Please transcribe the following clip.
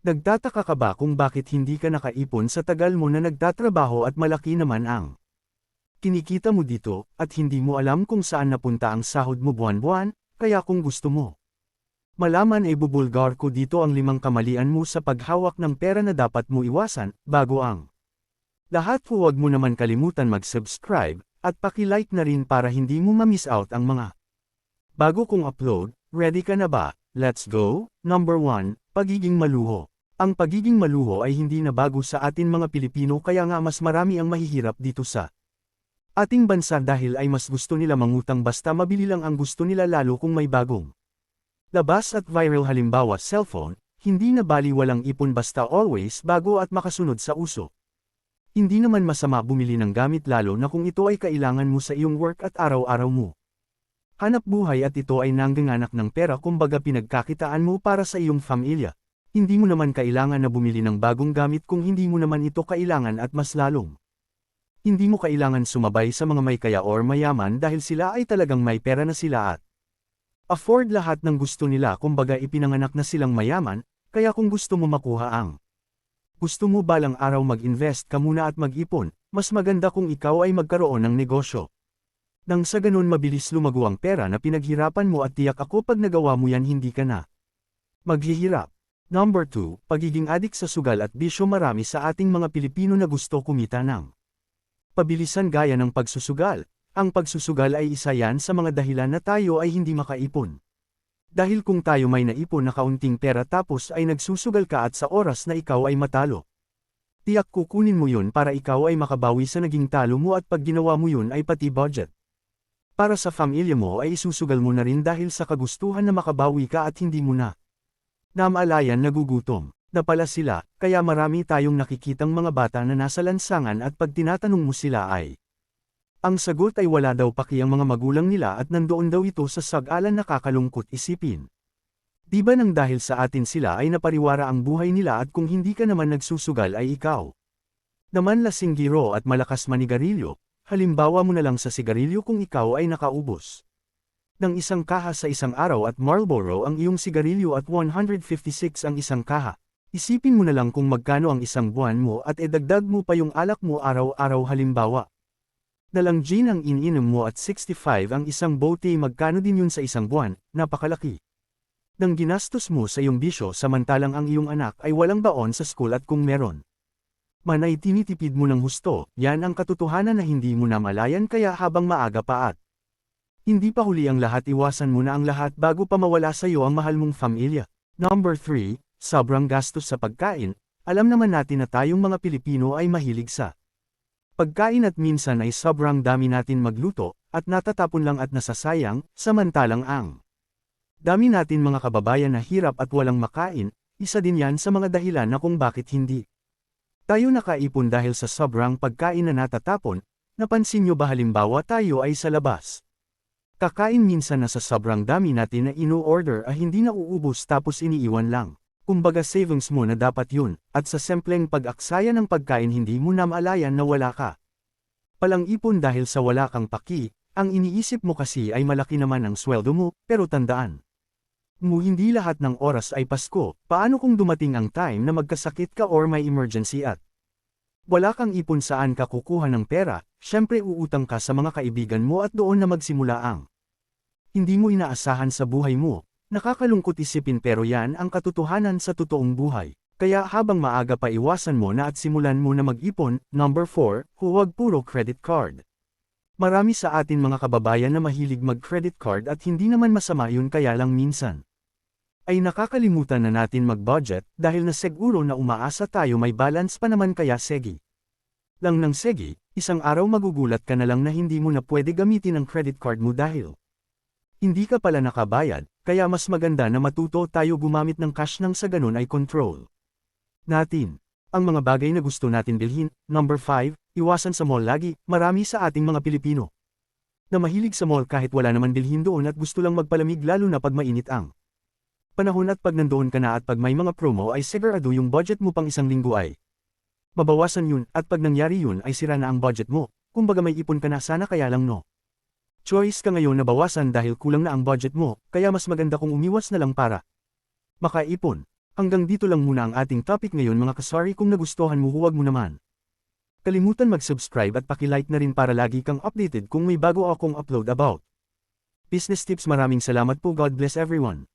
Nagtataka ka ba kung bakit hindi ka nakaipon sa tagal mo na nagtatrabaho at malaki naman ang kinikita mo dito, at hindi mo alam kung saan napunta ang sahod mo buwan-buwan, kaya kung gusto mo. Malaman ay bubulgar ko dito ang limang kamalian mo sa paghawak ng pera na dapat mo iwasan, bago ang lahat huwag mo naman kalimutan mag-subscribe, at paki-like na rin para hindi mo ma-miss out ang mga bago kong upload, ready ka na ba? Let's go! Number 1, Pagiging Maluho Ang pagiging maluho ay hindi na bago sa atin mga Pilipino kaya nga mas marami ang mahihirap dito sa ating bansa dahil ay mas gusto nila mangutang basta mabili lang ang gusto nila lalo kung may bagong labas at viral halimbawa cellphone, hindi na bali walang ipon basta always bago at makasunod sa uso. Hindi naman masama bumili ng gamit lalo na kung ito ay kailangan mo sa iyong work at araw-araw mo. Hanap buhay at ito ay nangganganak ng pera kumbaga pinagkakitaan mo para sa iyong pamilya. Hindi mo naman kailangan na bumili ng bagong gamit kung hindi mo naman ito kailangan at mas lalong. Hindi mo kailangan sumabay sa mga may kaya or mayaman dahil sila ay talagang may pera na sila at afford lahat ng gusto nila kumbaga ipinanganak na silang mayaman, kaya kung gusto mo makuha ang gusto mo balang araw mag-invest ka muna at mag-ipon, mas maganda kung ikaw ay magkaroon ng negosyo. Nang sa ganun mabilis lumago ang pera na pinaghirapan mo at tiyak ako pag nagawa mo yan hindi ka na maghihirap. Number 2, pagiging adik sa sugal at bisyo marami sa ating mga Pilipino na gusto kumita ng pabilisan gaya ng pagsusugal. Ang pagsusugal ay isa yan sa mga dahilan na tayo ay hindi makaipon. Dahil kung tayo may naipon na kaunting pera tapos ay nagsusugal ka at sa oras na ikaw ay matalo. Tiyak kukunin mo yun para ikaw ay makabawi sa naging talo mo at pag ginawa mo yun ay pati budget. Para sa pamilya mo ay isusugal mo na rin dahil sa kagustuhan na makabawi ka at hindi mo na Namalayan nagugutom, na pala sila, kaya marami tayong nakikitang mga bata na nasa lansangan at pag tinatanong mo sila ay. Ang sagot ay wala daw paki ang mga magulang nila at nandoon daw ito sa sag-alan nakakalungkot isipin. Di ba nang dahil sa atin sila ay napariwara ang buhay nila at kung hindi ka naman nagsusugal ay ikaw. Naman lasing giro at malakas manigarilyo, halimbawa mo na lang sa sigarilyo kung ikaw ay nakaubos ng isang kaha sa isang araw at Marlboro ang iyong sigarilyo at 156 ang isang kaha. Isipin mo na lang kung magkano ang isang buwan mo at edagdag mo pa yung alak mo araw-araw halimbawa. Nalang gin ang iniinom mo at 65 ang isang bote magkano din yun sa isang buwan, napakalaki. Nang ginastos mo sa iyong bisyo samantalang ang iyong anak ay walang baon sa school at kung meron. Manay tinitipid mo ng husto, yan ang katotohanan na hindi mo namalayan kaya habang maaga pa at hindi pa huli ang lahat iwasan mo na ang lahat bago pa mawala sa iyo ang mahal mong pamilya. Number 3, sobrang gastos sa pagkain, alam naman natin na tayong mga Pilipino ay mahilig sa pagkain at minsan ay sobrang dami natin magluto, at natatapon lang at nasasayang, samantalang ang dami natin mga kababayan na hirap at walang makain, isa din yan sa mga dahilan na kung bakit hindi. Tayo nakaipon dahil sa sobrang pagkain na natatapon, napansin nyo ba halimbawa tayo ay sa labas. Kakain minsan na sa sobrang dami natin na ino-order ay hindi na uubos tapos iniiwan lang. Kumbaga savings mo na dapat yun, at sa simpleng pag-aksaya ng pagkain hindi mo na maalayan na wala ka. Palang ipon dahil sa wala kang paki, ang iniisip mo kasi ay malaki naman ang sweldo mo, pero tandaan. Mo hindi lahat ng oras ay Pasko, paano kung dumating ang time na magkasakit ka or may emergency at wala kang ipon saan ka kukuha ng pera, syempre uutang ka sa mga kaibigan mo at doon na magsimula ang hindi mo inaasahan sa buhay mo. Nakakalungkot isipin pero yan ang katotohanan sa totoong buhay. Kaya habang maaga pa iwasan mo na at simulan mo na mag-ipon, number 4, huwag puro credit card. Marami sa atin mga kababayan na mahilig mag-credit card at hindi naman masama yun kaya lang minsan. Ay nakakalimutan na natin mag-budget dahil na siguro na umaasa tayo may balance pa naman kaya segi. Lang ng segi, isang araw magugulat ka na lang na hindi mo na pwede gamitin ang credit card mo dahil hindi ka pala nakabayad, kaya mas maganda na matuto tayo gumamit ng cash nang sa ganun ay control. Natin. Ang mga bagay na gusto natin bilhin. Number 5, iwasan sa mall lagi, marami sa ating mga Pilipino. Na mahilig sa mall kahit wala naman bilhin doon at gusto lang magpalamig lalo na pag mainit ang panahon at pag nandoon ka na at pag may mga promo ay sigurado yung budget mo pang isang linggo ay mabawasan yun at pag nangyari yun ay sira na ang budget mo, kumbaga may ipon ka na sana kaya lang no. Choice ka ngayon na bawasan dahil kulang na ang budget mo, kaya mas maganda kung umiwas na lang para makaipon. Hanggang dito lang muna ang ating topic ngayon mga kasari kung nagustuhan mo huwag mo naman. Kalimutan mag-subscribe at pakilike na rin para lagi kang updated kung may bago akong upload about. Business tips maraming salamat po God bless everyone.